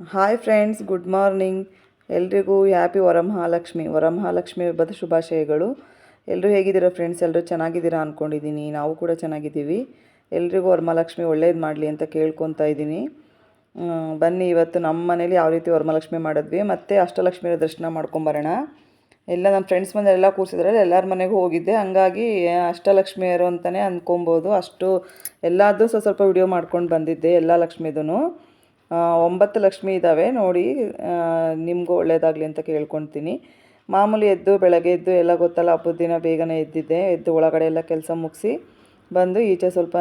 Hi friends good morning ಎಲ್ರಿಗೂ happy Varamahalakshmi Varamahalakshmi ಹಬ್ಬದ ಶುಭಾಶಯಗಳು. ಎಲ್ಲರೂ ಹೇಗಿದ್ದೀರಾ ಫ್ರೆಂಡ್ಸ್ ಎಲ್ಲರೂ ಚೆನ್ನಾಗಿದ್ದೀರಾ ಅಂದ್ಕೊಂಡಿದ್ದೀನಿ ನಾವು ಕೂಡ ಚೆನ್ನಾಗಿದ್ದೀವಿ. ಎಲ್ರಿಗೂ ವರಮಹಾಲಕ್ಷ್ಮಿ ಒಳ್ಳೇದು ಮಾಡಲಿ ಅಂತ ಕೇಳ್ಕೊತಾ ಇದ್ದೀನಿ. ಬನ್ನಿ, ಇವತ್ತು ನಮ್ಮ ಮನೇಲಿ ಯಾವ ರೀತಿ ವರಮಹಾಲಕ್ಷ್ಮಿ ಮಾಡಿದ್ವಿ. ಮತ್ತು ಅಷ್ಟಲಕ್ಷ್ಮಿಯ ದರ್ಶನ ಮಾಡ್ಕೊಂಬರೋಣ. ಎಲ್ಲ ನಮ್ಮ ಫ್ರೆಂಡ್ಸ್ ಮನೆ ಎಲ್ಲ ಕೂರಿಸಿದ್ರಲ್ಲ, ಎಲ್ಲರ ಮನೆಗೂ ಹೋಗಿದ್ದೆ. ಹಂಗಾಗಿ ಅಷ್ಟಲಕ್ಷ್ಮಿಯರು ಅಂತಲೇ ಅಂದ್ಕೊಬೋದು ಅಷ್ಟು ಎಲ್ಲದೂ ಸ್ವಲ್ಪ ಸ್ವಲ್ಪ ವಿಡಿಯೋ ಮಾಡ್ಕೊಂಡು ಬಂದಿದ್ದೆ, ಎಲ್ಲ ಲಕ್ಷ್ಮಿದೂ ಒಂಬತ್ತು ಲಕ್ಷ್ಮಿ ಇದ್ದಾವೆ ನೋಡಿ ನಿಮಗೂ ಒಳ್ಳೆಯದಾಗಲಿ ಅಂತ ಕೇಳ್ಕೊತೀನಿ. ಮಾಮೂಲಿ ಎದ್ದು, ಬೆಳಗ್ಗೆ ಎದ್ದು ಎಲ್ಲ ಗೊತ್ತಲ್ಲ, ಹಬ್ಬದ ದಿನ ಬೇಗನೆ ಎದ್ದಿದ್ದೆ. ಎದ್ದು ಒಳಗಡೆ ಎಲ್ಲ ಕೆಲಸ ಮುಗಿಸಿ ಬಂದು ಈಚೆ ಸ್ವಲ್ಪ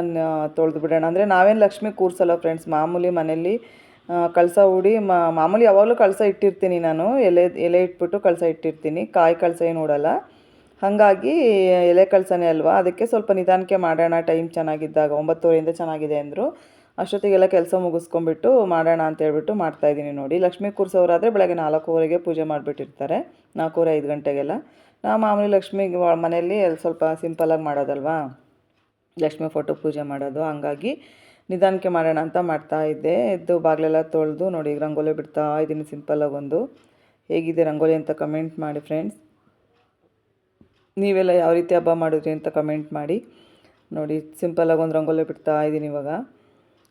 ತೊಳೆದು ಬಿಡೋಣ. ಅಂದರೆ ನಾವೇನು ಲಕ್ಷ್ಮಿ ಕೂರಿಸಲ್ಲ ಫ್ರೆಂಡ್ಸ್ ಮಾಮೂಲಿ ಮನೆಯಲ್ಲಿ ಕಳಸ ಹೂಡಿ ಮಾಮೂಲಿ ಯಾವಾಗಲೂ ಕಳಸ ಇಟ್ಟಿರ್ತೀನಿ ನಾನು. ಎಲೆ ಎಲೆ ಇಟ್ಬಿಟ್ಟು ಕಳಸ ಇಟ್ಟಿರ್ತೀನಿ. ಕಾಯಿ ಕಳಸ ಏನು ನೋಡಲ್ಲ ಹಾಗಾಗಿ ಎಲೆ ಕಳಸನೇ ಅಲ್ವಾ? ಅದಕ್ಕೆ ಸ್ವಲ್ಪ ನಿಧಾನಕ್ಕೆ ಮಾಡೋಣ. ಟೈಮ್ ಚೆನ್ನಾಗಿದ್ದಾಗ, ಒಂಬತ್ತುವರೆಯಿಂದ ಚೆನ್ನಾಗಿದೆ ಅಂದರು. ಅಷ್ಟೊತ್ತಿಗೆಲ್ಲ ಕೆಲಸ ಮುಗಿಸ್ಕೊಂಡ್ಬಿಟ್ಟು ಮಾಡೋಣ ಅಂತ ಹೇಳ್ಬಿಟ್ಟು ಮಾಡ್ತಾಯಿದ್ದೀನಿ ನೋಡಿ. ಲಕ್ಷ್ಮೀ ಕೂರ್ಸೋರಾದರೆ ಬೆಳಗ್ಗೆ ನಾಲ್ಕೂವರೆಗೆ ಪೂಜೆ ಮಾಡಿಬಿಟ್ಟಿರ್ತಾರೆ. ನಾಲ್ಕೂವರೆ, ಐದು ಗಂಟೆಗೆಲ್ಲ. ನಾ ಮಾಮೂಲಿ ಲಕ್ಷ್ಮೀ ಮನೆಯಲ್ಲಿ ಸ್ವಲ್ಪ ಸಿಂಪಲಾಗಿ ಮಾಡೋದಲ್ವಾ? ಲಕ್ಷ್ಮಿ ಫೋಟೋ ಪೂಜೆ ಮಾಡೋದು. ಹಂಗಾಗಿ ನಿಧಾನಕ್ಕೆ ಮಾಡೋಣ ಅಂತ ಮಾಡ್ತಾ ಇದ್ದೆ. ಎದ್ದು ಬಾಗಿಲೆಲ್ಲ ತೊಳೆದು ನೋಡಿ, ರಂಗೋಲಿ ಬಿಡ್ತಾ ಇದ್ದೀನಿ ಸಿಂಪಲಾಗಿ ಒಂದು. ಹೇಗಿದೆ ರಂಗೋಲಿ ಅಂತ ಕಮೆಂಟ್ ಮಾಡಿ ಫ್ರೆಂಡ್ಸ್ ನೀವೆಲ್ಲ ಯಾವ ರೀತಿ ಹಬ್ಬ ಮಾಡಿದ್ರಿ ಅಂತ ಕಮೆಂಟ್ ಮಾಡಿ. ನೋಡಿ ಸಿಂಪಲಾಗಿ ಒಂದು ರಂಗೋಲಿ ಬಿಡ್ತಾ ಇದ್ದೀನಿ ಇವಾಗ.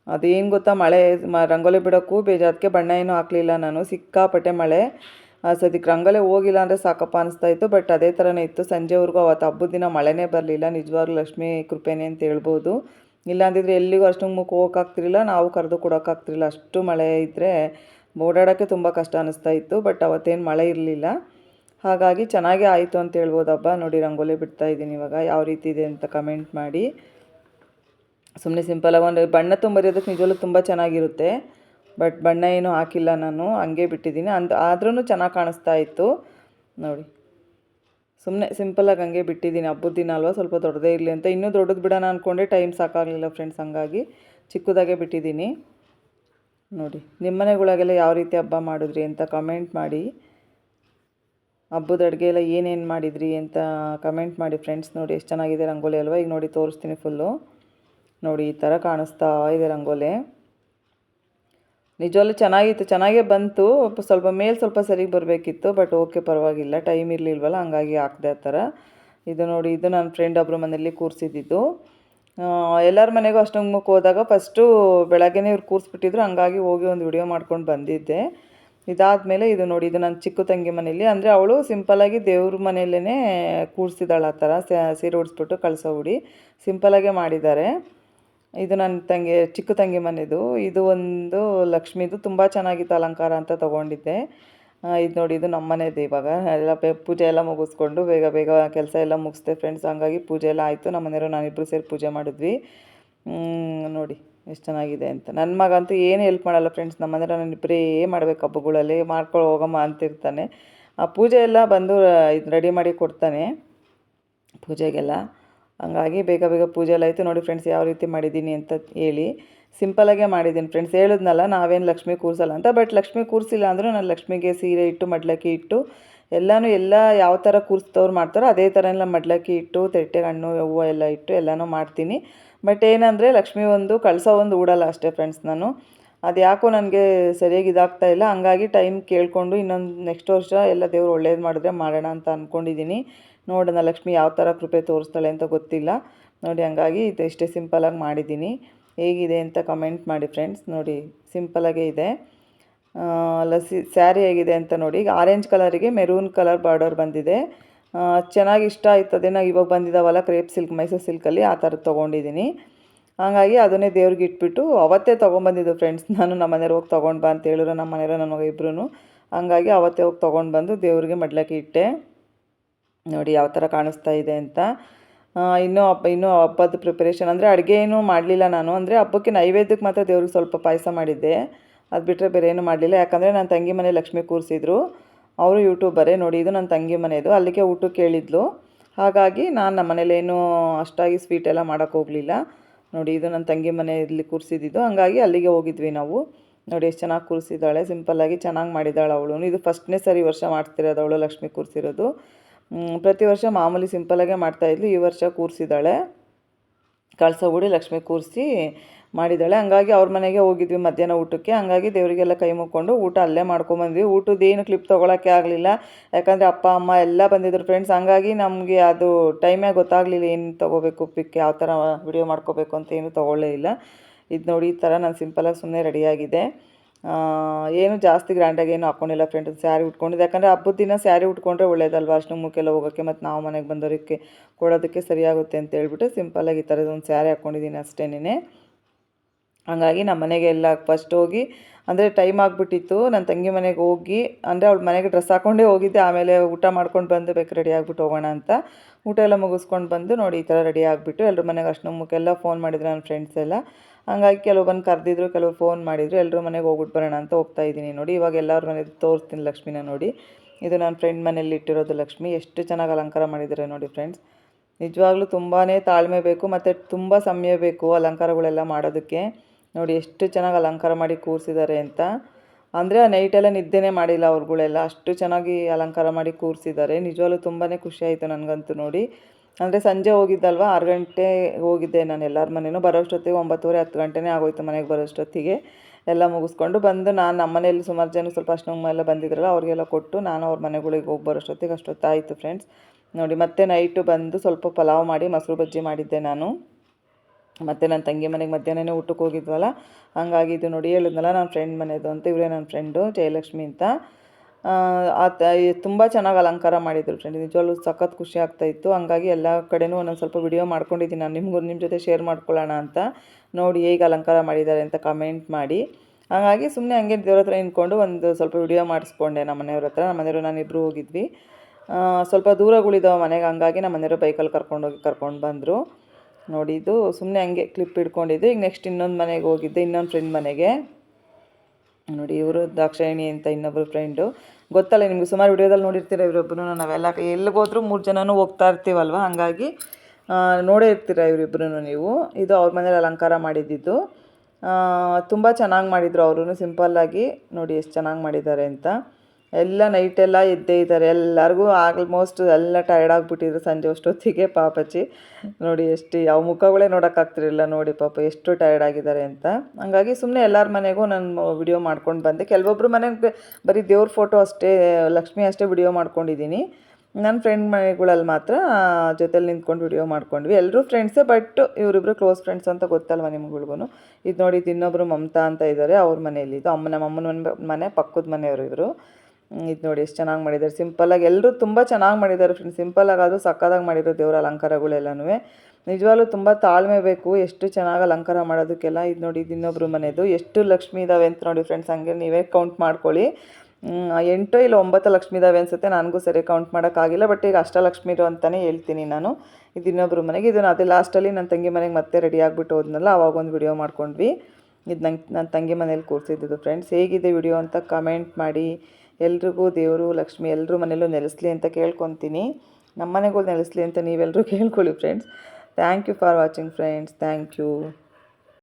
ಅದೇನು ಗೊತ್ತಾ, ಮಳೆ, ಮ, ರಂಗೋಲಿ ಬಿಡೋಕ್ಕೂ ಬೇಜಾರಕ್ಕೆ ಬಣ್ಣ ಏನೂ ಹಾಕಲಿಲ್ಲ ನಾನು. ಸಿಕ್ಕಾಪಟ್ಟೆ ಮಳೆ. ಸದ್ಯಕ್ಕೆ ರಂಗೋಲಿ ಹೋಗಿಲ್ಲ ಅಂದರೆ ಸಾಕಪ್ಪ ಅನಿಸ್ತಾ ಇತ್ತು, ಬಟ್ ಅದೇ ಥರನೇ ಇತ್ತು. ಸಂಜೆವರೆಗೂ ಅವತ್ತು ಹಬ್ಬದ ದಿನ ಮಳೆನೇ ಬರಲಿಲ್ಲ. ನಿಜವಾಗ್ಲೂ ಲಕ್ಷ್ಮೀ ಕೃಪೆನೇ ಅಂತ ಹೇಳ್ಬೋದು. ಇಲ್ಲಾಂದಿದ್ರೆ ಎಲ್ಲಿಗೂ ಅಷ್ಟು ಮುಖ ಹೋಗೋಕ್ಕಾಗ್ತಿರಲಿಲ್ಲ, ನಾವು ಕರೆದು ಕೊಡೋಕ್ಕಾಗ್ತಿರಲಿಲ್ಲ. ಅಷ್ಟು ಮಳೆ ಇದ್ದರೆ ಓಡಾಡೋಕ್ಕೆ ತುಂಬ ಕಷ್ಟ ಅನ್ನಿಸ್ತಾ ಇತ್ತು, ಬಟ್ ಅವತ್ತೇನು ಮಳೆ ಇರಲಿಲ್ಲ. ಹಾಗಾಗಿ ಚೆನ್ನಾಗೇ ಆಯಿತು ಅಂತ ಹೇಳ್ಬೋದು ಹಬ್ಬ ನೋಡಿ, ರಂಗೋಲಿ ಬಿಡ್ತಾ ಇದ್ದೀನಿ ಇವಾಗ. ಯಾವ ರೀತಿ ಇದೆ ಅಂತ ಕಮೆಂಟ್ ಮಾಡಿ. ಸುಮ್ಮನೆ ಸಿಂಪಲಾಗಿ ಒಂದು ಬಣ್ಣ ತುಂಬರಿಯೋದಕ್ಕೆ ನಿಜವಲ್ಲೂ ತುಂಬ ಚೆನ್ನಾಗಿರುತ್ತೆ. ಬಟ್ ಬಣ್ಣ ಏನೂ ಹಾಕಿಲ್ಲ ನಾನು, ಹಂಗೆ ಬಿಟ್ಟಿದ್ದೀನಿ. ಅಂದ ಆದ್ರೂ ಚೆನ್ನಾಗಿ ಕಾಣಿಸ್ತಾ ಇತ್ತು. ನೋಡಿ. ಸುಮ್ಮನೆ ಸಿಂಪಲಾಗಿ ಹಂಗೆ ಬಿಟ್ಟಿದ್ದೀನಿ. ಹಬ್ಬದ ದಿನ ಅಲ್ವಾ, ಸ್ವಲ್ಪ ದೊಡ್ಡದೇ ಇರಲಿ ಅಂತ. ಇನ್ನೂ ದೊಡ್ಡದು ಬಿಡೋಣ ಅಂದ್ಕೊಂಡೆ ಟೈಮ್ ಸಾಕಾಗಲಿಲ್ಲ ಫ್ರೆಂಡ್ಸ್ ಹಂಗಾಗಿ. ಚಿಕ್ಕದಾಗೆ ಬಿಟ್ಟಿದ್ದೀನಿ. ನೋಡಿ ನಿಮ್ಮ ಮನೆಗಳಿಗೆಲ್ಲ ಯಾವ ರೀತಿ ಹಬ್ಬ ಮಾಡಿದ್ರಿ ಅಂತ ಕಮೆಂಟ್ ಮಾಡಿ. ಹಬ್ಬದ ಅಡುಗೆ ಎಲ್ಲ ಏನೇನು ಮಾಡಿದ್ರಿ ಅಂತ ಕಮೆಂಟ್ ಮಾಡಿ ಫ್ರೆಂಡ್ಸ್ ನೋಡಿ, ಎಷ್ಟು ಚೆನ್ನಾಗಿದೆ ರಂಗೋಲಿ ಅಲ್ವಾ? ಈಗ ನೋಡಿ ತೋರಿಸ್ತೀನಿ ಫುಲ್ಲು. ನೋಡಿ, ಈ ಥರ ಕಾಣಿಸ್ತಾ ಇದೆ ರಂಗೋಲಿ. ನಿಜವಲ್ಲೂ ಚೆನ್ನಾಗಿತ್ತು. ಚೆನ್ನಾಗೇ ಬಂತು. ಸ್ವಲ್ಪ ಮೇಲೆ ಸ್ವಲ್ಪ ಸರಿಗೆ ಬರಬೇಕಿತ್ತು, ಬಟ್ ಓಕೆ, ಪರವಾಗಿಲ್ಲ. ಟೈಮ್ ಇರಲಿಲ್ವಲ್ಲ, ಹಂಗಾಗಿ ಹಾಕಿದೆ ಆ ಥರ ಇದು ನೋಡಿ, ಇದು ನನ್ನ ಫ್ರೆಂಡ್ ಒಬ್ಬರು ಮನೇಲಿ ಕೂರಿಸಿದ್ದು. ಎಲ್ಲರ ಮನೆಗೂ ಅಷ್ಟಂಗಕ್ಕೆ ಹೋದಾಗ ಫಸ್ಟು ಬೆಳಗ್ಗೆನೇ ಇವ್ರು ಕೂರಿಸ್ಬಿಟ್ಟಿದ್ರು, ಹಂಗಾಗಿ ಹೋಗಿ ಒಂದು ವಿಡಿಯೋ ಮಾಡ್ಕೊಂಡು ಬಂದಿದ್ದೆ. ಇದಾದಮೇಲೆ ಇದು ನೋಡಿ, ಇದು ನನ್ನ ಚಿಕ್ಕ ತಂಗಿ ಮನೇಲಿ ಅಂದರೆ ಅವಳು ಸಿಂಪಲಾಗಿ ದೇವ್ರ ಮನೆಯಲ್ಲೇ ಕೂರಿಸಿದಾಳೆ ಆ ಥರ ಸೀರೆ ಉಡಿಸ್ಬಿಟ್ಟು ಕಳಿಸೋ ಹುಡಿ. ಸಿಂಪಲಾಗೆ ಮಾಡಿದ್ದಾರೆ. ಇದು ನನ್ನ ತಂಗಿ, ಚಿಕ್ಕ ತಂಗಿ ಮನೆದು. ಇದು ಒಂದು ಲಕ್ಷ್ಮೀದು ತುಂಬ ಚೆನ್ನಾಗಿತ್ತು ಅಲಂಕಾರ ಅಂತ ತೊಗೊಂಡಿದ್ದೆ. ಇದು ನೋಡಿ, ಇದು ನಮ್ಮ ಮನೆದು ಇವಾಗ. ಎಲ್ಲ ಪೆ, ಪೂಜೆ ಎಲ್ಲ ಮುಗಿಸ್ಕೊಂಡು ಬೇಗ ಬೇಗ ಕೆಲಸ ಎಲ್ಲ ಮುಗಿಸ್ದೆ ಫ್ರೆಂಡ್ಸ್ ಹಂಗಾಗಿ ಪೂಜೆ ಎಲ್ಲ ಆಯಿತು. ನಮ್ಮ ಮನೆಯವರು ನಾನಿಬ್ಬರು ಸೇರಿ ಪೂಜೆ ಮಾಡಿದ್ವಿ. ನೋಡಿ, ಎಷ್ಟು ಚೆನ್ನಾಗಿದೆ ಅಂತ. ನನ್ನ ಮಗ ಅಂತೂ ಏನು ಹೆಲ್ಪ್ ಮಾಡಲ್ಲ ಫ್ರೆಂಡ್ಸ್ ನಮ್ಮ ಮನೆಯವ್ರು ನಾನು ಇಬ್ಬರೇ ಮಾಡಬೇಕು ಹಬ್ಬಗಳಲ್ಲಿ. ಮಾಡ್ಕೊಳ್ಳಿ ಹೋಗಮ್ಮ ಅಂತಿರ್ತಾನೆ. ಆ, ಪೂಜೆ ಎಲ್ಲ ಬಂದು ಇದು ರೆಡಿ ಮಾಡಿ ಕೊಡ್ತಾನೆ. ಪೂಜೆಗೆಲ್ಲ. ಹಂಗಾಗಿ ಬೇಗ ಬೇಗ ಪೂಜೆ ಎಲ್ಲ ಆಯಿತು. ನೋಡಿ ಫ್ರೆಂಡ್ಸ್ ಯಾವ ರೀತಿ ಮಾಡಿದ್ದೀನಿ ಅಂತ ಹೇಳಿ ಸಿಂಪಲಾಗೆ ಮಾಡಿದ್ದೀನಿ. ಫ್ರೆಂಡ್ಸ್ ಹೇಳಿದ್ನಲ್ಲ, ನಾವೇನು ಲಕ್ಷ್ಮಿ ಕೂರಿಸಲ್ಲ ಅಂತ ಬಟ್ ಲಕ್ಷ್ಮಿ ಕೂರಿಸಿಲ್ಲ ಅಂದರೂ ನಾನು ಲಕ್ಷ್ಮಿಗೆ ಸೀರೆ ಇಟ್ಟು, ಮಡ್ಲಕ್ಕಿ ಇಟ್ಟು, ಎಲ್ಲನೂ ಎಲ್ಲ ಯಾವ ಥರ ಕೂರಿಸ್ದವ್ರು ಮಾಡ್ತಾರೋ ಅದೇ ಥರ ಎಲ್ಲ ಮಡ್ಲಕ್ಕಿ ಇಟ್ಟು, ತೆಟ್ಟೆ ಹಣ್ಣು, ಹೂವು ಎಲ್ಲ ಇಟ್ಟು ಎಲ್ಲನೂ ಮಾಡ್ತೀನಿ. ಬಟ್ ಏನಂದರೆ ಲಕ್ಷ್ಮಿ ಒಂದು ಕಳಸ ಒಂದು ಊಡಲ್ಲ ಅಷ್ಟೇ ಫ್ರೆಂಡ್ಸ್ ನಾನು. ಅದು ಯಾಕೋ ನನಗೆ ಸರಿಯಾಗಿ ಇದಾಗ್ತಾ ಇಲ್ಲ. ಹಂಗಾಗಿ ಟೈಮ್ ಕೇಳಿಕೊಂಡು ಇನ್ನೊಂದು ನೆಕ್ಸ್ಟ್ ವರ್ಷ ಎಲ್ಲ ದೇವರು ಒಳ್ಳೇದು ಮಾಡಿದ್ರೆ ಮಾಡೋಣ ಅಂತ ಅಂದ್ಕೊಂಡಿದ್ದೀನಿ ನೋಡೋಣ ಲಕ್ಷ್ಮಿ ಯಾವ ಥರ ಕೃಪೆ ತೋರಿಸ್ತಾಳೆ ಅಂತ ಗೊತ್ತಿಲ್ಲ. ನೋಡಿ, ಹಂಗಾಗಿ ಇದು ಇಷ್ಟೇ ಸಿಂಪಲಾಗಿ ಮಾಡಿದ್ದೀನಿ. ಹೇಗಿದೆ ಅಂತ ಕಮೆಂಟ್ ಮಾಡಿ ಫ್ರೆಂಡ್ಸ್ ನೋಡಿ ಸಿಂಪಲಾಗೇ ಇದೆ. ಲಸಿ, ಸ್ಯಾರಿ ಹೇಗಿದೆ ಅಂತ ನೋಡಿ. ಈಗ ಆರೆಂಜ್ ಕಲರಿಗೆ ಮೆರೂನ್ ಕಲರ್ ಬಾರ್ಡರ್ ಬಂದಿದೆ. ಚೆನ್ನಾಗಿ ಇಷ್ಟ ಆಯ್ತದೆ. ನಾವು ಇವಾಗ ಬಂದಿದ್ದಾವಲ್ಲ ಕ್ರೇಪ್ ಸಿಲ್ಕ್ ಮೈಸೂರು ಸಿಲ್ಕಲ್ಲಿ ಆ ಥರದ್ದು ತೊಗೊಂಡಿದ್ದೀನಿ. ಹಾಗಾಗಿ ಅದನ್ನೇ ದೇವ್ರಿಗೆ ಇಟ್ಬಿಟ್ಟು ಅವತ್ತೇ ತೊಗೊಂಬಂದಿದ್ದು ಫ್ರೆಂಡ್ಸ್ ನಾನು ನಮ್ಮ ಮನೆಯವ್ರು ಹೋಗಿ ತೊಗೊಂಡು ಬಾ ಅಂತ ಹೇಳಿದ್ರು ನಮ್ಮ ಮನೆಯವರು, ನನ್ನ ಮಗ ಇಬ್ಬರೂ ಹಂಗಾಗಿ ಅವತ್ತೇ ಹೋಗಿ ತೊಗೊಂಡು ಬಂದು ದೇವ್ರಿಗೆ ಮಡ್ಲಕ್ಕೆ ಇಟ್ಟೆ. ನೋಡಿ ಯಾವ ಥರ ಕಾಣಿಸ್ತಾ ಇದೆ ಅಂತ. ಇನ್ನೂ ಹಬ್ಬ, ಇನ್ನೂ ಹಬ್ಬದ ಪ್ರಿಪರೇಷನ್ ಅಂದರೆ ಅಡುಗೆ ಏನೂ ಮಾಡಲಿಲ್ಲ ನಾನು. ಅಂದರೆ ಹಬ್ಬಕ್ಕೆ ನೈವೇದ್ಯಕ್ಕೆ ಮಾತ್ರ ದೇವ್ರಿಗೆ ಸ್ವಲ್ಪ ಪಾಯಸ ಮಾಡಿದ್ದೆ. ಅದು ಬಿಟ್ಟರೆ ಬೇರೆ ಏನೂ ಮಾಡಲಿಲ್ಲ. ಯಾಕಂದರೆ ನನ್ನ ತಂಗಿ ಮನೆ ಲಕ್ಷ್ಮಿ ಕೂರಿಸಿದ್ರು. ಅವರು ಯೂಟ್ಯೂಬರೇ ನೋಡಿ ಇದು ನನ್ನ ತಂಗಿ ಮನೆಯದು ಅಲ್ಲಿಗೆ ಊಟಕ್ಕೆ ಕೇಳಿದ್ಲು. ಹಾಗಾಗಿ ನಾನು ನಮ್ಮ ಮನೇಲೇನು ಅಷ್ಟಾಗಿ ಸ್ವೀಟ್ ಎಲ್ಲ ಮಾಡೋಕ್ಕೆ ಹೋಗಲಿಲ್ಲ. ನೋಡಿ ಇದು ನನ್ನ ತಂಗಿ ಮನೆಯಲ್ಲಿ ಕೂರಿಸಿದ್ದು ಹಂಗಾಗಿ ಅಲ್ಲಿಗೆ ಹೋಗಿದ್ವಿ ನಾವು. ನೋಡಿ ಎಷ್ಟು ಚೆನ್ನಾಗಿ ಕೂರಿಸಿದ್ದಾಳೆ. ಸಿಂಪಲ್ಲಾಗಿ ಚೆನ್ನಾಗಿ ಮಾಡಿದ್ದಾಳೆ ಅವಳು. ಇದು ಫಸ್ಟ್ನೇ ಸರಿ ವರ್ಷ ಮಾಡ್ತಿರೋದು ಅವಳು ಲಕ್ಷ್ಮಿ ಕೂರಿಸಿರೋದು. ಪ್ರತಿ ವರ್ಷ ಮಾಮೂಲಿ ಸಿಂಪಲಾಗೆ ಮಾಡ್ತಾಯಿದ್ಲು ಈ ವರ್ಷ ಕೂರಿಸಿದ್ದಾಳೆ ಕಳಸ ಹೂಡಿ ಲಕ್ಷ್ಮಿ ಕೂರಿಸಿ ಮಾಡಿದ್ದಾಳೆ ಹಂಗಾಗಿ ಅವ್ರ ಮನೆಗೆ ಹೋಗಿದ್ವಿ ಮಧ್ಯಾಹ್ನ ಊಟಕ್ಕೆ. ಹಂಗಾಗಿ ದೇವರಿಗೆಲ್ಲ ಕೈ ಮುಕ್ಕೊಂಡು ಊಟ ಅಲ್ಲೇ ಮಾಡ್ಕೊಂಬಂದ್ವಿ ಊಟದ್ದೇನು ಕ್ಲಿಪ್ ತೊಗೊಳಕ್ಕೆ ಆಗಲಿಲ್ಲ. ಯಾಕಂದರೆ ಅಪ್ಪ, ಅಮ್ಮ ಎಲ್ಲ ಬಂದಿದ್ರು ಫ್ರೆಂಡ್ಸ್ ಹಂಗಾಗಿ ನಮಗೆ ಅದು ಟೈಮೇ ಗೊತ್ತಾಗಲಿಲ್ಲ ಏನು ತೊಗೋಬೇಕು ಪಿಕ್ ಯಾವ ಥರ ವಿಡಿಯೋ ಮಾಡ್ಕೋಬೇಕು ಅಂತ ಏನು ತೊಗೊಳ್ಳೇ ಇಲ್ಲ. ಇದು ನೋಡಿ ಈ ಥರ ನಾನು ಸಿಂಪಲಾಗಿ ಸುಮ್ಮನೆ ರೆಡಿಯಾಗಿದೆ ಏನು ಜಾಸ್ತಿ ಗ್ರ್ಯಾಂಡಾಗಿ ಏನು ಹಾಕ್ಕೊಂಡಿಲ್ಲ ಫ್ರೆಂಡ್ ಸ್ಯಾರಿ ಉಟ್ಕೊಂಡಿದ್ದೆ. ಯಾಕಂದರೆ ಹಬ್ಬದ ದಿನ ಸ್ಯಾರಿ ಉಟ್ಕೊಂಡ್ರೆ ಒಳ್ಳೇದಲ್ವ? ಮುಖ್ಯಲ್ಲ ಹೋಗೋಕ್ಕೆ ಮತ್ತು ನಾವು ಮನೆಗೆ ಬಂದವರಿಗೆ ಕೊಡೋದಕ್ಕೆ ಸರಿಯಾಗುತ್ತೆ ಅಂತ ಹೇಳ್ಬಿಟ್ಟು ಸಿಂಪಲಾಗಿ ಈ ಥರದ ಒಂದು ಸ್ಯಾರಿ ಹಾಕ್ಕೊಂಡಿದ್ದೀನಿ ಅಷ್ಟೇನೆ ಹಾಗಾಗಿ ನಮ್ಮ ಮನೆಗೆ ಎಲ್ಲ ಫಸ್ಟ್ ಹೋಗಿ, ಅಂದರೆ ಟೈಮ್ ಆಗಿಬಿಟ್ಟಿತ್ತು. ನನ್ನ ತಂಗಿ ಮನೆಗೆ ಹೋಗಿ, ಅಂದರೆ ಅವಳು ಮನೆಗೆ ಡ್ರೆಸ್ ಹಾಕ್ಕೊಂಡೇ ಹೋಗಿದ್ದೆ. ಆಮೇಲೆ ಊಟ ಮಾಡ್ಕೊಂಡು ಬಂದು ಬೇಕು ರೆಡಿ ಆಗಿಬಿಟ್ಟು ಹೋಗೋಣ ಅಂತ. ಊಟ ಎಲ್ಲ ಮುಗಿಸ್ಕೊಂಡು ಬಂದು ನೋಡಿ ಈ ಥರ ರೆಡಿ ಆಗಿಬಿಟ್ಟು ಎಲ್ಲರ ಮನೆಗೆ ಅಷ್ಟು ಎಲ್ಲ ಫೋನ್ ಮಾಡಿದ್ರು ನನ್ನ ಫ್ರೆಂಡ್ಸ್ ಎಲ್ಲ. ಹಂಗಾಗಿ ಕೆಲವು ಬಂದು ಕರೆದಿದ್ರು, ಕೆಲವು ಫೋನ್ ಮಾಡಿದರು ಎಲ್ಲರೂ ಮನೆಗೆ ಹೋಗ್ಬಿಟ್ಟು ಬರೋಣ ಅಂತ ಹೋಗ್ತಾ ಇದ್ದೀನಿ ನೋಡಿ. ಇವಾಗ ಎಲ್ಲರ ಮನೆಗೆ ತೋರಿಸ್ತೀನಿ ಲಕ್ಷ್ಮಿನ ನೋಡಿ. ಇದು ನನ್ನ ಫ್ರೆಂಡ್ ಮನೇಲಿ ಇಟ್ಟಿರೋದು ಲಕ್ಷ್ಮಿ. ಎಷ್ಟು ಚೆನ್ನಾಗಿ ಅಲಂಕಾರ ಮಾಡಿದ್ದಾರೆ ನೋಡಿ ಫ್ರೆಂಡ್ಸ್ ನಿಜವಾಗ್ಲೂ ತುಂಬಾ ತಾಳ್ಮೆ ಬೇಕು ಮತ್ತು ತುಂಬ ಸಮಯ ಬೇಕು ಅಲಂಕಾರಗಳೆಲ್ಲ ಮಾಡೋದಕ್ಕೆ. ನೋಡಿ ಎಷ್ಟು ಚೆನ್ನಾಗಿ ಅಲಂಕಾರ ಮಾಡಿ ಕೂರಿಸಿದ್ದಾರೆ ಅಂತ. ಅಂದರೆ ಆ ನೈಟೆಲ್ಲ ನಿದ್ದೆನೇ ಮಾಡಿಲ್ಲ ಅವ್ರುಗಳೆಲ್ಲ. ಅಷ್ಟು ಚೆನ್ನಾಗಿ ಅಲಂಕಾರ ಮಾಡಿ ಕೂರಿಸಿದ್ದಾರೆ ನಿಜವಾಗ್ಲೂ ತುಂಬಾ ಖುಷಿ ಆಯಿತು ನನಗಂತೂ ನೋಡಿ. ಅಂದರೆ ಸಂಜೆ ಹೋಗಿದ್ದಲ್ವ, ಆರು ಗಂಟೆ ಹೋಗಿದ್ದೆ ನಾನು ಎಲ್ಲರ ಮನೆಯೂ ಬರೋಷ್ಟೊತ್ತಿಗೆ ಒಂಬತ್ತುವರೆ, ಹತ್ತು ಗಂಟೆನೇ ಆಗೋಯ್ತು ಮನೆಗೆ ಬರೋಷ್ಟೊತ್ತಿಗೆ. ಎಲ್ಲ ಮುಗಿಸ್ಕೊಂಡು ಬಂದು ನಾನು ನಮ್ಮ ಮನೆಯಲ್ಲಿ ಸುಮಾರು ಜನ ಸ್ವಲ್ಪ ಅಷ್ಟು ಎಲ್ಲ ಬಂದಿದ್ರಲ್ಲ, ಅವ್ರಿಗೆಲ್ಲ ಕೊಟ್ಟು ನಾನು ಅವ್ರ ಮನೆಗಳಿಗೆ ಹೋಗಿ ಬರೋಷ್ಟೊತ್ತಿಗೆ ಅಷ್ಟೊತ್ತಾಯಿತು ಫ್ರೆಂಡ್ಸ್. ನೋಡಿ, ಮತ್ತೆ ನೈಟು ಬಂದು ಸ್ವಲ್ಪ ಪಲಾವ್ ಮಾಡಿ, ಮೊಸರು ಬಜ್ಜಿ ಮಾಡಿದ್ದೆ ನಾನು. ಮತ್ತು ನನ್ನ ತಂಗಿ ಮನೆಗೆ ಮಧ್ಯಾಹ್ನನೇ ಊಟಕ್ಕೆ ಹೋಗಿದ್ವಲ್ಲ ಹಾಗಾಗಿ ಇದು ನೋಡಿ ಹೇಳಿದ್ನಲ್ಲ ನನ್ನ ಫ್ರೆಂಡ್ ಮನೆಯದು ಅಂತ, ಇವರೇ ನನ್ನ ಫ್ರೆಂಡು, ಜಯಲಕ್ಷ್ಮಿ ಅಂತ. ಆತ ತುಂಬ ಚೆನ್ನಾಗಿ ಅಲಂಕಾರ ಮಾಡಿದ್ರು ಫ್ರೆಂಡ್ ನಿಜವಾಗ್ಲೂ ಸಖತ್ ಖುಷಿ ಆಗ್ತಾಯಿತ್ತು ಹಂಗಾಗಿ ಎಲ್ಲ ಕಡೆನೂ ಒಂದೊಂದು ಸ್ವಲ್ಪ ವಿಡಿಯೋ ಮಾಡ್ಕೊಂಡಿದ್ದೀನಿ ನಾನು ನಿಮಗೂ ನಿಮ್ಮ ಜೊತೆ ಶೇರ್ ಮಾಡ್ಕೊಳ್ಳೋಣ ಅಂತ. ನೋಡಿ ಹೇಗೆ ಅಲಂಕಾರ ಮಾಡಿದ್ದಾರೆ ಅಂತ ಕಮೆಂಟ್ ಮಾಡಿ. ಹಾಗಾಗಿ ಸುಮ್ಮನೆ ಹಂಗೆ ದೇವ್ರ ಹತ್ರ ನಿಂತ್ಕೊಂಡು ಒಂದು ಸ್ವಲ್ಪ ವಿಡಿಯೋ ಮಾಡಿಸ್ಕೊಂಡೆ ನಮ್ಮ ಮನೆಯವ್ರ ಹತ್ರ. ನಮ್ಮ ಮನೆಯವರು ನಾನು ಇಬ್ಬರು ಹೋಗಿದ್ವಿ. ಸ್ವಲ್ಪ ದೂರಗಳಿದ್ದಾವೆ ಮನೆಗೆ. ಹಂಗಾಗಿ ನಮ್ಮ ಮನೆಯವರು ಬೈಕಲ್ಲಿ ಕರ್ಕೊಂಡೋಗಿ ಕರ್ಕೊಂಡು ಬಂದರು. ನೋಡಿದ್ದು ಸುಮ್ಮನೆ ಹಂಗೆ ಕ್ಲಿಪ್ ಇಟ್ಕೊಂಡಿದ್ದು ಈಗ ನೆಕ್ಸ್ಟ್ ಇನ್ನೊಂದು ಮನೆಗೆ ಹೋಗಿದ್ದೆ. ಇನ್ನೊಂದು ಫ್ರೆಂಡ್ ಮನೆಗೆ. ನೋಡಿ, ಇವರು ದಾಕ್ಷಾಯಿಣಿ ಅಂತ ಇನ್ನೊಬ್ಬರು ಫ್ರೆಂಡು ಗೊತ್ತಲ್ಲ, ನಿಮಗೆ ಸುಮಾರು ವಿಡಿಯೋದಲ್ಲಿ ನೋಡಿರ್ತೀರ ಇವರೊಬ್ಬರು ನಾವೆಲ್ಲ ಎಲ್ಲಿಗೆ ಮೂರು ಜನನೂ ಹೋಗ್ತಾ ಇರ್ತೀವಲ್ವ? ಹಾಗಾಗಿ ನೋಡೇ ಇರ್ತೀರ ಇವರಿಬ್ಬರೂ ನೀವು. ಇದು ಅವ್ರ ಮನೇಲಿ ಅಲಂಕಾರ ಮಾಡಿದ್ದಿದ್ದು. ತುಂಬ ಚೆನ್ನಾಗಿ ಮಾಡಿದರು ಅವರು ಸಿಂಪಲ್ಲಾಗಿ. ನೋಡಿ, ಎಷ್ಟು ಚೆನ್ನಾಗಿ ಮಾಡಿದ್ದಾರೆ ಅಂತ. ಎಲ್ಲ ನೈಟೆಲ್ಲ ಎದ್ದೇ ಇದ್ದಾರೆ. ಎಲ್ಲರಿಗೂ ಆಲ್ಮೋಸ್ಟ್ ಎಲ್ಲ ಟಯರ್ಡ್ ಆಗಿಬಿಟ್ಟಿದ್ರು ಸಂಜೆ ಅಷ್ಟೊತ್ತಿಗೆ ಪಾಪಚ್ಚಿ ನೋಡಿ ಎಷ್ಟು ಯಾವ ಮುಖಗಳೇ ನೋಡೋಕ್ಕಾಗ್ತಿರಲಿಲ್ಲ ನೋಡಿ ಪಾಪ ಎಷ್ಟು ಟೈರ್ಡ್ ಆಗಿದ್ದಾರೆ ಅಂತ. ಹಂಗಾಗಿ ಸುಮ್ಮನೆ ಎಲ್ಲರ ಮನೆಗೂ ನಾನು ವಿಡಿಯೋ ಮಾಡ್ಕೊಂಡು ಬಂದೆ. ಕೆಲವೊಬ್ಬರು ಮನೆಗೆ ಬರೀ ದೇವ್ರ ಫೋಟೋ ಅಷ್ಟೇ, ಲಕ್ಷ್ಮಿ ಅಷ್ಟೇ ವಿಡಿಯೋ ಮಾಡ್ಕೊಂಡಿದ್ದೀನಿ. ನನ್ನ ಫ್ರೆಂಡ್ ಮನೆಗಳಲ್ಲಿ ಮಾತ್ರ ಜೊತೆಲಿ ನಿಂತ್ಕೊಂಡು ವಿಡಿಯೋ ಮಾಡ್ಕೊಂಡ್ವಿ. ಎಲ್ಲರೂ ಫ್ರೆಂಡ್ಸೇ ಬಟ್ ಇವರಿಬ್ಬರು ಕ್ಲೋಸ್ ಫ್ರೆಂಡ್ಸ್ ಅಂತ ಗೊತ್ತಲ್ವ ನಿಮ್ಗಳಿಗೂ ಇದು ನೋಡಿ ಇನ್ನೊಬ್ಬರು ಮಮತಾ ಅಂತ ಇದ್ದಾರೆ ಅವ್ರ ಮನೆಯಲ್ಲಿ ಇದು ಅಮ್ಮ ನಮ್ಮ ಅಮ್ಮನ ಮನೆ ಪಕ್ಕದ ಮನೆಯವರು ಇವರು ಇದು ನೋಡಿ ಎಷ್ಟು ಚೆನ್ನಾಗಿ ಮಾಡಿದ್ದಾರೆ ಸಿಂಪಲ್ಲಾಗಿ ಎಲ್ಲರೂ ತುಂಬ ಚೆನ್ನಾಗಿ ಮಾಡಿದ್ದಾರೆ ಫ್ರೆಂಡ್ಸ್ ಸಿಂಪಲ್ಲಾಗಿ ಆದರೂ ಸಕ್ಕದಾಗಿ ಮಾಡಿರೋ ದೇವರ ಅಲಂಕಾರಗಳೆಲ್ಲನೂ ನಿಜವಾಗ್ಲೂ ತುಂಬ ತಾಳ್ಮೆ ಬೇಕು, ಎಷ್ಟು ಚೆನ್ನಾಗಿ ಅಲಂಕಾರ ಮಾಡೋದಕ್ಕೆಲ್ಲ. ಇದು ನೋಡಿ ಇದು ಇನ್ನೊಬ್ರು ಮನೆಯದು ಎಷ್ಟು ಲಕ್ಷ್ಮಿ ಇದಾವೆ ಅಂತ ನೋಡಿ ಫ್ರೆಂಡ್ಸ್ ಹಂಗೆ ನೀವೇ ಕೌಂಟ್ ಮಾಡ್ಕೊಳ್ಳಿ. ಎಂಟು ಇಲ್ಲ ಒಂಬತ್ತು ಲಕ್ಷ್ಮಿ ಇದಾವೆ ಅನಿಸುತ್ತೆ, ನನಗೂ ಸರಿ ಕೌಂಟ್ ಮಾಡೋಕ್ಕಾಗಿಲ್ಲ ಬಟ್ ಈಗ ಅಷ್ಟಲಕ್ಷ್ಮಿ ಇರೋ ಅಂತಲೇ ಹೇಳ್ತೀನಿ ನಾನು. ಇದು ಇನ್ನೊಬ್ರು ಮನೆಗೆ ಇದನ್ನು ಅದೇ ಲಾಸ್ಟಲ್ಲಿ ನನ್ನ ತಂಗಿ ಮನೆಗೆ ಮತ್ತೆ ರೆಡಿ ಆಗಿಬಿಟ್ಟು ಹೋದ್ನಲ್ಲ, ಅವಾಗ ಒಂದು ವಿಡಿಯೋ ಮಾಡ್ಕೊಂಡ್ವಿ. ಇದು ನಂಗೆ ನನ್ನ ತಂಗಿ ಮನೇಲಿ ಕೂರಿಸಿದ್ದು ಫ್ರೆಂಡ್ಸ್ ಹೇಗಿದೆ ವಿಡಿಯೋ ಅಂತ ಕಮೆಂಟ್ ಮಾಡಿ. ಎಲ್ರಿಗೂ ದೇವರು, ಲಕ್ಷ್ಮಿ ಎಲ್ಲರೂ ಮನೇಲೂ ನೆಲೆಸಲಿ ಅಂತ ಕೇಳ್ಕೊತೀನಿ. ನಮ್ಮ ಮನೆಗೂ ನೆಲೆಸಲಿ ಅಂತ ನೀವೆಲ್ಲರೂ ಕೇಳ್ಕೊಳ್ಳಿ friends thank you for watching friends thank you